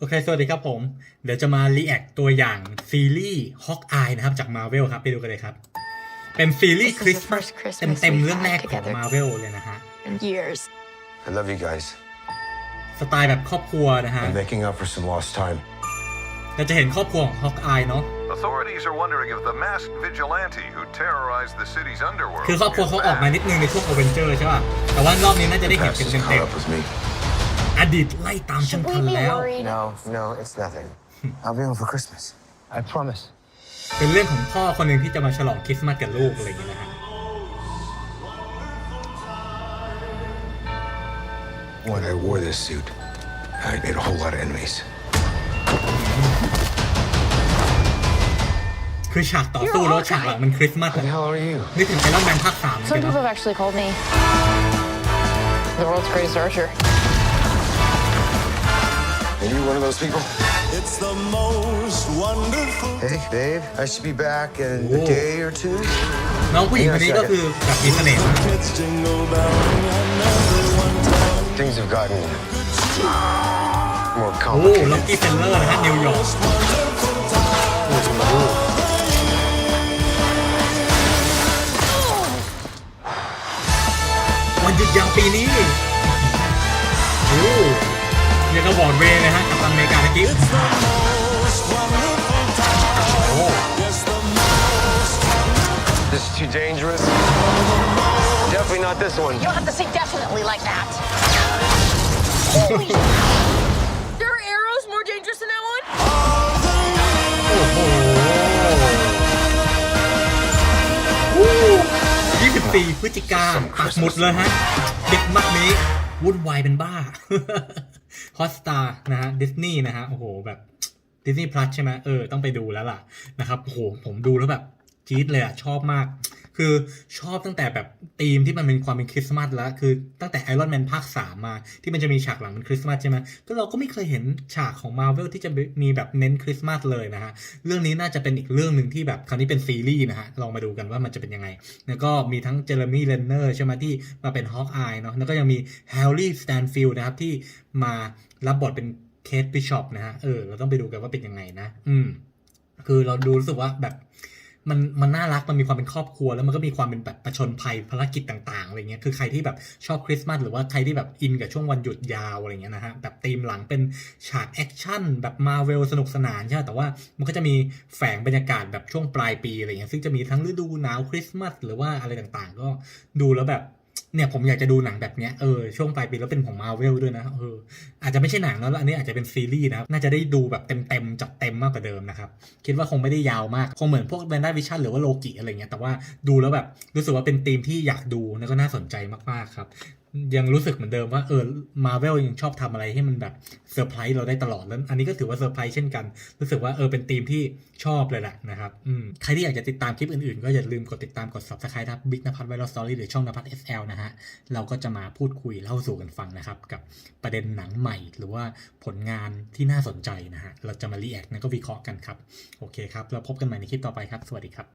โอเค สวัสดีครับผม เดี๋ยวจะมารีแอคตัวอย่างซีรีส์ฮอกอายนะครับ จาก Marvel ครับ ไปดูกันเลยครับ เป็นซีรีส์ This is ค the ริสต์มาส first Christmas เต็มๆ we've เรื่องแรก had ของ together. Marvel เลยนะฮะ in years. I love you guys. สไตล์แบบครอบครัวนะฮะ I'm making up for some lost time. เราจะเห็นครอบครัวของฮอกอายเนาะ Authorities are wondering if the masked vigilante who terrorized the city's underworld คือครอบครัว is เขาออกมา back. นิดนึงในช่วงอเวนเจอร์ใช่ป่ะ แต่ว่ารอบนี้น่าจะได้ The เห็น past เป็น has เต็ caught ม up with me. ๆ อดีตไล่ตามฉัน Should ทัน we be แล้ว worried? No, no, it's nothing. I'll be home for Christmas. I promise. เป็นเรื่องของพ่อคนหนึ่งที่จะมาฉลองคริสต์มาสกับลูกอะไรอย่างเงี้ยนะฮะ When I wore this suit, I made a whole lot of enemies. คือฉากต่อสู้แล้วฉากหลังมันคริสต์มาส Who the hell are you? นึกถึงไอรอนแมนภาคสามเหมือน Some กัน people เนาะ have actually called me the world's greatest archer. Are you one of those people? It's the most wonderful. Hey, babe. I should be back in Whoa. a day or two. น้องผู้หญิงคนนี้ก็คือแบบมีเสน่ห์มาก Kids jingle belling and everyone telling Things have gotten more โอ้ complicated. ล็อกกี้เซนเลอร์นะฮะนิวยอร์กโอ้โหวันหยุดยาวปีนี้โอ้ ยังกับบอร์ดเวย์เลยฮะกับตันอเมริกาตะกี้ It's the most wonderful time. โอ้ Yes, the most. This is too dangerous. Definitely not this one. You don't have to say definitely like that. Holy There are arrows more dangerous than that one? โอ้โห24พฤศจิกาปักหมุดเลยฮะ เด็กมักนี้วุ่นวายเป็นบ้า ฮอสตาร์นะฮะดิสนีย์นะฮะโอ้โหแบบดิสนีย์พลัสใช่ไหมเออต้องไปดูแล้วล่ะนะครับโอ้โหผมดูแล้วแบบจี๊ดเลยอะชอบมาก คือชอบตั้งแต่แบบธีมที่มันเป็นความเป็นคริสต์มาสแล้ว คือตั้งแต่ไอรอนแมนภาค3มมาที่มันจะมีฉากหลังเป็นคริสต์มาสใช่ไหมก็เราก็ไม่เคยเห็นฉากของมาเวลที่จะมีแบบเน้นคริสต์มาสเลยนะฮะ เรื่องนี้น่าจะเป็นอีกเรื่องหนึ่งที่แบบคราวนี้เป็นซีรีส์นะฮะ ลองมาดูกันว่ามันจะเป็นยังไง แล้วก็มีทั้งเจอร์มี่เลนเนอร์ใช่ไหมที่มาเป็นฮอ k อายเนาะ แล้วก็ยังมีแฮร์รี่สแตนฟิลด์นะครับที่มารับบทเป็นเคทบิชอปนะฮะ เออ เราต้องไปดูกันว่าเป็นยังไงนะ อืม คือเราดูรู้สึกว่าแบบ มันมันน่ารักมันมีความเป็นครอบครัว แล้วมันก็มีความเป็นแบบประชนภัยภารกิจต่างๆอะไรเงี้ยคือใครที่แบบชอบคริสต์มาสหรือว่าใครที่แบบอินกับช่วงวันหยุดยาวอะไรเงี้ยนะฮะแบบธีมหลังเป็นฉากแอคชั่นแบบมาเวลสนุกสนานใช่ไหมแต่ว่ามันก็จะมีแฝงบรรยากาศแบบช่วงปลายปีอะไรเงี้ยซึ่งจะมีทั้งฤดูหนาวคริสต์มาสหรือว่าอะไรต่างๆ ก็ดูแล้วแบบเนี่ยผมอยากจะดูหนังแบบเนี้ยเออช่วงปลายปีแล้วเป็นของมาเวลด้วยนะเอออาจจะไม่ใช่หนังแล้วอันนี้อาจจะเป็นซีรีส์นะน่าจะได้ดูแบบเต็มๆจัดเต็ มากกว่าเดิมนะครับ คิดว่าคงไม่ได้ยาวมาก คงเหมือนพวกแบนด้าวิชั่นหรือว่าโลกิอะไรเงี้ยแต่ว่าดูแล้วแบบรู้สึกว่าเป็นธีมที่อยากดูแล้วก็น่าสนใจมากๆครับ ยังรู้สึกเหมือนเดิมว่าเออมาเวลยังชอบทำอะไรให้มันแบบเซอร์ไพรส์เราได้ตลอดแล้วอันนี้ก็ถือว่าเซอร์ไพรส์เช่นกัน รู้สึกว่าเออเป็นธีมที่ชอบเลยแหละนะครับอืมใครที่อยากจะติดตามคลิปอื่นๆ ก็อย่าลืมกดติดตามกด subscribe นะครับบิ๊กนภัทรไวรัลสตอรี่หรือช่องนภัทร SL นะฮะเราก็จะมาพูดคุยเล่าสู่กันฟังนะครับ กับประเด็นหนังใหม่ หรือว่าผลงานที่น่าสนใจนะฮะเราจะมารีแอคนะก็วิเคราะห์กันครับโอเคครับเราพบกันใหม่ในคลิปต่อไปครับ สวัสดีครับ